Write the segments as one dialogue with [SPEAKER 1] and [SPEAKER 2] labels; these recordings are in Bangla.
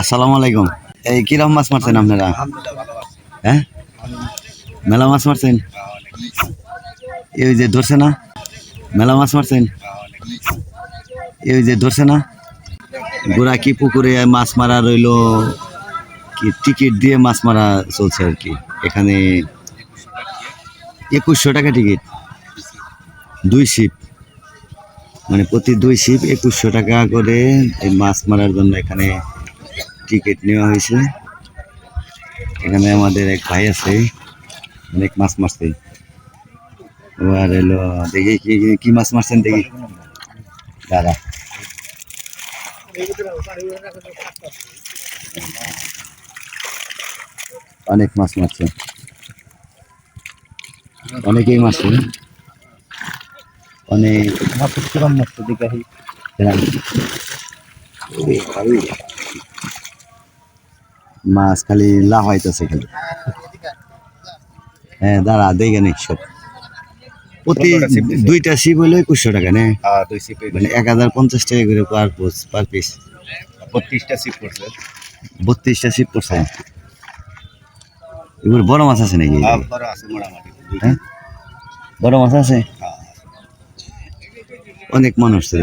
[SPEAKER 1] আসসালামু আলাইকুম। এই কিরম মাছ মারছেন আপনারা? হ্যাঁ? মেলা মাছ মারছেন? এই যে ধরছে না? মেলা মাছ মারছেন? এই যে ধরছে না? গোড়া কি পুকুরে মাছ মারা রইল? কি টিকিট দিয়ে মাছ মারা চলছে আর কি? এখানে একুশশো টাকা টিকিট দুই শিপ মানে প্রতি দুই শিপ একুশশো টাকা করে এই মাছ মারার জন্য এখানে টিকিট নেওয়া হয়েছে। এখানে আমাদের এক ভাই আছে অনেক মাছ মারছে। এবার এলো দেখি কি কি- মাছ মারছেন দেখি। দাদা। অনেক মাছ মারছে। অনেকেই মারছে। অনেক
[SPEAKER 2] মাছ দেখে।
[SPEAKER 1] মাছ খালি লাভ হইতেছে খালি। হ্যাঁ দাঁড়া দেখে নি সব। প্রতি? দুইটা শিপ হইলে একুশশো টাকা নে?
[SPEAKER 2] হ্যাঁ সিপে
[SPEAKER 1] মানে এক হাজার পঞ্চাশ টাকা করে পার পিস পার পিস
[SPEAKER 2] বত্রিশটা সিপ পড়ছে
[SPEAKER 1] বত্রিশটা শিপ পড়ছে এগুলো বড় মাছ আছে নাকি?
[SPEAKER 2] হ্যাঁ বড়
[SPEAKER 1] হ্যাঁ? বড় মাছ আছে। অনেক মানুষ তো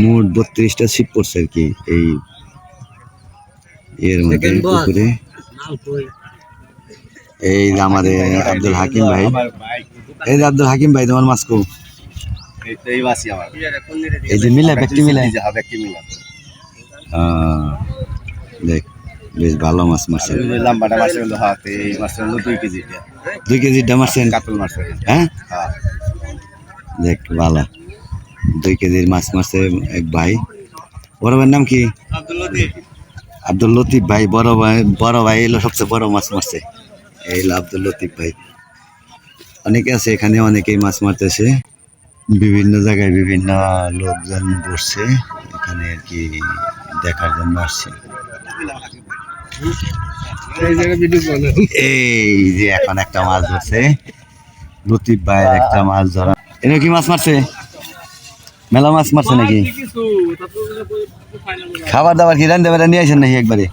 [SPEAKER 1] মোট বত্রিশটা শিপ পড়ছে আর কি এই এর মধ্যে পুকুরে এই যে আমাদের আব্দুল হাকিম ভাই। এই যে আব্দুল হাকিম ভাই তোমার মাছ কো
[SPEAKER 2] এই তো এই বাসি আমার।
[SPEAKER 1] এই যে মিলে ব্যক্তি মিলে।
[SPEAKER 2] যে হবে কি মিলা।
[SPEAKER 1] দেখ বেশ ভালো মাছ
[SPEAKER 2] যে লাম্বাটা হলো হাতে এই মাছ হলো দুই কেজি
[SPEAKER 1] দুই কেজি ডা মারছেন?
[SPEAKER 2] কাতল মাছ
[SPEAKER 1] হ্যাঁ?
[SPEAKER 2] হ্যাঁ।
[SPEAKER 1] দেখ ভালো দুই কেজির মাছ মারছে এক ভাই। বড় নাম কি? আব্দুল লতিফ ভাই বড় ভাই বড় ভাই এলো সবচেয়ে বড় মাছ মারছে। এই হলো আব্দুল লতিফ ভাই। অনেকে আছে এখানে অনেকেই মাছ মারতেছে। বিভিন্ন জায়গায় বিভিন্ন লোকজন বসছে এখানে আর কি দেখার জন্য আসছে। এই যে এখন একটা মাছ ধরছে। লতিফ ভাইয়ের একটা মাছ ধরা। এটা কি মাছ মারছে? মেলা মাছ মারছে নাকি? খাবার দাবার কি রান্ধে বেড়া নিয়ে আসেন নাকি একবারে?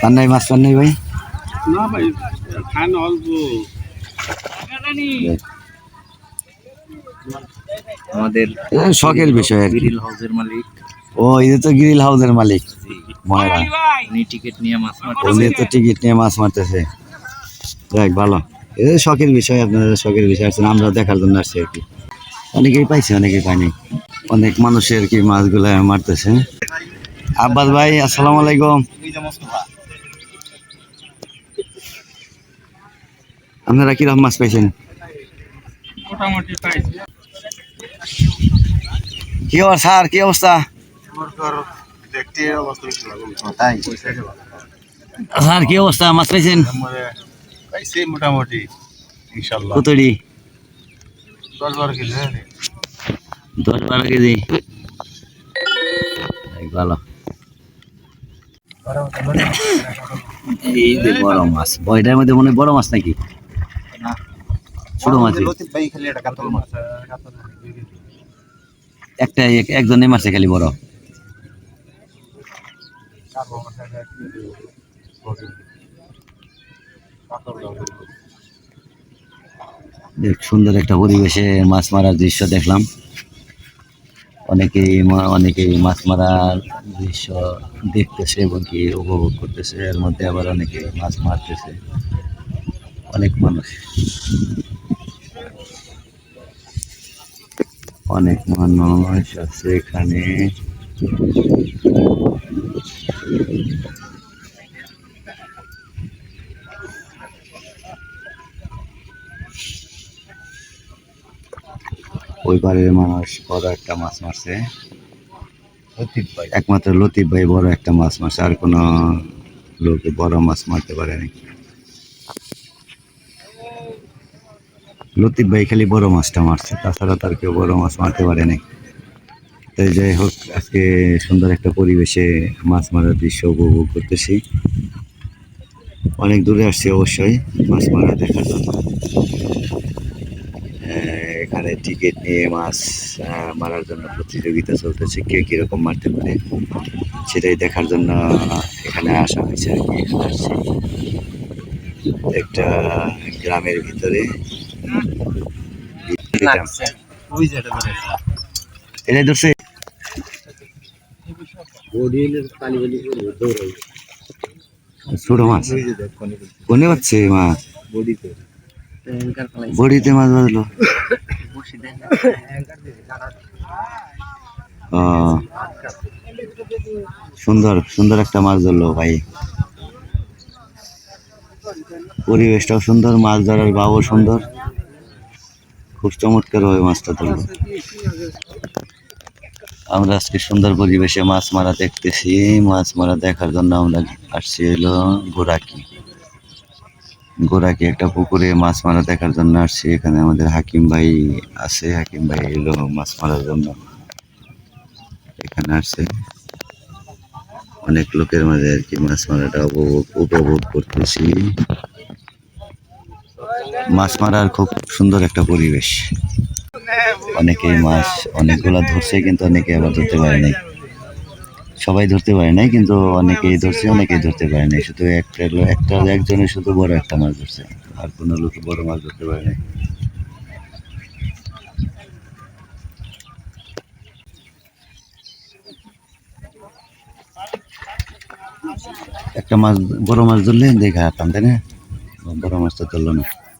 [SPEAKER 1] পান নাই মাছ পান নাই ভাই?
[SPEAKER 3] না ভাই
[SPEAKER 2] আমাদের
[SPEAKER 1] শখের বিষয় আর
[SPEAKER 2] গ্রিল হাউসের মালিক।
[SPEAKER 1] ও এই তো গ্রিল হাউসের মালিক। ময়রা।
[SPEAKER 2] উনি টিকিট নিয়ে মাছ
[SPEAKER 1] উনি তো টিকিট নিয়ে মাছ মারতেছে। যাক ভালো। শখের বিষয় আপনাদের শখের বিষয় আছেন আমরা দেখার জন্য আসছি আর কি। অনেকেই পাইছে অনেকেই পাইনি অনেক মানুষের আর কি মাছগুলো মারতেছে। আব্বাস ভাই আসসালামু আলাইকুম। আপনারা কীরকম মাছ পাইছেন? কি অবস্থা স্যার? কি অবস্থা? স্যার কি অবস্থা? মাছ পাইছেন?
[SPEAKER 2] মোটামুটি ইনশাল্লাহ। দশ বারো
[SPEAKER 1] কেজি। ভালো। বড় মাছ। বয়টার মধ্যে মনে বড় মাছ নাকি? ছোট মাছ
[SPEAKER 2] একটা কাতল
[SPEAKER 1] একজনে মারছে খালি বড়। দেখ সুন্দর একটা পরিবেশে মাছ মারার দৃশ্য দেখলাম। অনেকেই অনেকেই মাছ মারার দৃশ্য দেখতেছে এবং কি উপভোগ করতেছে। এর মধ্যে আবার অনেকে মাছ মারতেছে। অনেক মানুষ। অনেক মানুষ আছে এখানে। ওই মানুষ বড় একটা মাছ মারছে। একমাত্র লতিফ ভাই বড় একটা মাছ মারছে আর কোনো লোকে বড় মাছ মারতে পারেনি লতিফ ভাই খালি বড় মাছটা মারছে তাছাড়া তার কেউ বড় মাছ মারতে পারেনি তাই যাই হোক আজকে সুন্দর একটা পরিবেশে মাছ মারার দৃশ্য উপভোগ করতেছি। অনেক দূরে আসছি অবশ্যই মাছ মারা দেখার জন্য। টিকিট নিয়ে মাছ আহ, মারার জন্য প্রতিযোগিতা চলতেছে কে কীরকম মারতে পারে সেটাই দেখার জন্য এখানে আসা হয়েছে আর কি এখানে আসছি। একটা গ্রামের ভিতরে।
[SPEAKER 2] ওই যেটা ধরে
[SPEAKER 1] এটাই ধরছে। ছোট মাছ?
[SPEAKER 2] কোনে
[SPEAKER 1] পাচ্ছে মাছ।
[SPEAKER 2] বডিতে।
[SPEAKER 1] বড়িতে মাছ বাজলো ও, সুন্দর সুন্দর একটা মাছ ধরলো ভাই। পরিবেশটাও সুন্দর, মাছ ধরার বাবু সুন্দর। খুব চমৎকার ভাবে মাছটা ধরলো। আমরা আজকে সুন্দর পরিবেশে মাছ মারা দেখতেছি, মাছ মারা দেখার জন্য আমরা আসছি হলো গোরাকি গোরাকি একটা পুকুরে মাছ মারা দেখার জন্য আসছি। এখানে আমাদের হাকিম ভাই আছে। হাকিম ভাই এলো মাছ মারার জন্য। এখানে আসছে। অনেক লোকের মাঝে আর কি মাছ মারাটা উপভোগ উপভোগ করতেছি। মাছ মারার খুব সুন্দর একটা পরিবেশ। অনেকেই মাছ অনেকগুলা ধরছে কিন্তু অনেকে আবার ধরতে পারে নাই। সবাই ধরতে পারে নাই কিন্তু অনেকেই ধরছে অনেকেই ধরতে পারে নাই। শুধু একটা একটা একজনে শুধু বড় একটা মাছ ধরছে আর কোনো লোক বড় মাছ ধরতে পারে নাই। একটা মাছ বড় মাছ ধরলে দেখা হাতাম তাই না? বড় মাছটা ধরলো না।